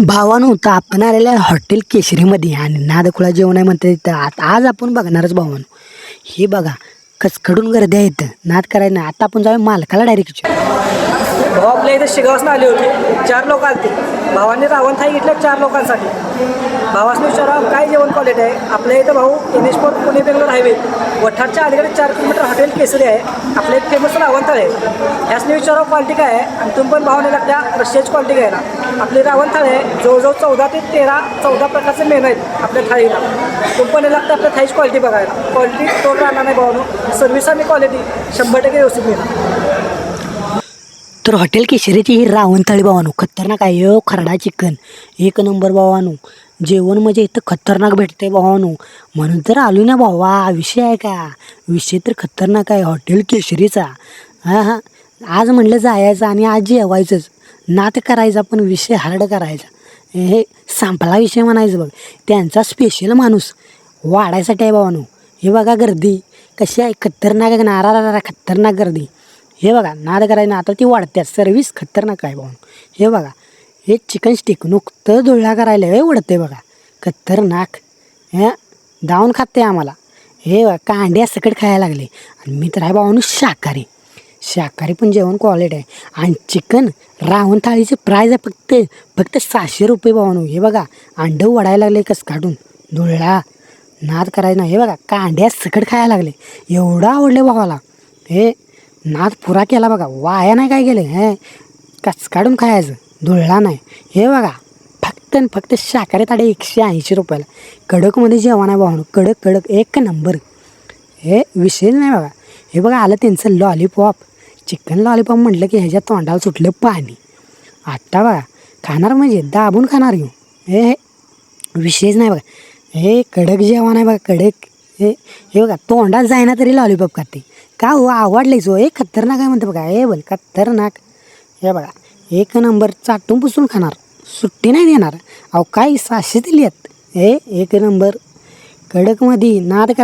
भावानो तर आपण आलेलं आहे हॉटेल केशरीमध्ये आणि नादखुळा जेवण आहे म्हणते तिथं. आता आज आपण बघणारच भावानो. हे बघा कचकडून गर्दी आहेत नाद करायला आता आपण जाऊया मालकाला डायरेक्ट भाऊ आपल्या इथे शिगावसनं आले होते. चार लोक आले भावांनी रावण थाई घेतलं चार लोकांसाठी. भावासने विचारा काय जेवण क्वालिटी आहे? आपल्या इथं भाऊ N four Pune Bangalore highway वठारच्या अलीकडे चार किलोमीटर हॉटेल केसरी आहे. आपल्या इथे फेमस रावण थाळ आहे. यासने विचारा क्वालिटी काय आहे? आणि तुम्ही पण भावाने लागत्या रशियाची क्वालिटी घ्यायला. आपली रावणथाळ आहे. जवळजवळ चौदा ते तेरा चौदा प्रकारचे मेन आहेत आपल्या थाळीला. तुम्ही पण लागतं आपल्या थाळीची क्वालिटी बघायला. क्वालिटी तोड राहणार नाही भावानो. सर्विस आणि क्वालिटी शंभर टक्के व्यवस्थित मिळणार. तर हॉटेल केशरीची ही रावणथळी भावानो खतरनाक आहे. यो खरडा चिकन. एक नंबर भावानो. जेवण म्हणजे इथं खतरनाक भेटते भावानो. म्हणून तर आलो ना भावा विषय आहे का? विषय तर खतरनाक आहे हॉटेल केशरीचा. हां हां. आज म्हणलं जायचं आणि आज जेवायचंच. नात करायचा पण विषय हार्ड करायचा. हे संपला विषय म्हणायचं बघ. त्यांचा स्पेशल माणूस वाढायसाठी आहे भावानो. हे बघा गर्दी. कशी आहे? खतरनाक आहे ना खतरनाक गर्दी. हे बघा नाद करायला आता ती वाढते सर्विस खतरनाक आहे भाऊ. हे बघा हे चिकन स्टिक नुकतं धुळा करायला हे उडते बघा. खतरनाक. हे दावून खाते आम्हाला. हे कांड्या सकट खायला लागले. आणि मी तर आहे भावानू शाकाहारी. शाकाहारी पण जेवण क्वालिटी आहे. आणि चिकन रावण थाळीचे प्राईज आहे फक्त फक्त सहाशे रुपये भावानू. हे बघा अंड वडायला लागले कस काढून. धुळा नाद करायला हे बघा कांड्या सकट खायला लागले. एवढं आवडले भावाला. हे नाद पुरा केला बघा. वाया नाही काय केलं हे? कच काढून खायचं? धुळला नाही. हे बघा फक्त आणि फक्त शाकाहारी ताडे एकशे ऐंशी रुपयाला. कडकमध्ये जेवण आहे भावानं कडक कडक एक नंबर. हे विषय नाही बघा. हे बघा आलं त्यांचं लॉलीपॉप चिकन लॉलीपॉप म्हटलं की ह्याच्या तोंडाला सुटलं पाणी. आत्ता बघा खाणार म्हणजे दाबून खाणार घेऊ हे हे विषयच नाही बघा. हे कडक जेवण आहे बघा कडक. हे हे बघा तोंडात जायना तरी लॉलीपॉप खाते. का हो? आवडलेच जो. ए खतरनाक आहे म्हणते बघा. ए बोल खतरनाक. हे बघा. एक नंबर चाटून पुसून खाणार. सुट्टी नाही देणार. अहो काय सहाशे दिली आहेत. हे एक नंबर. कडकमध्ये नाद कर.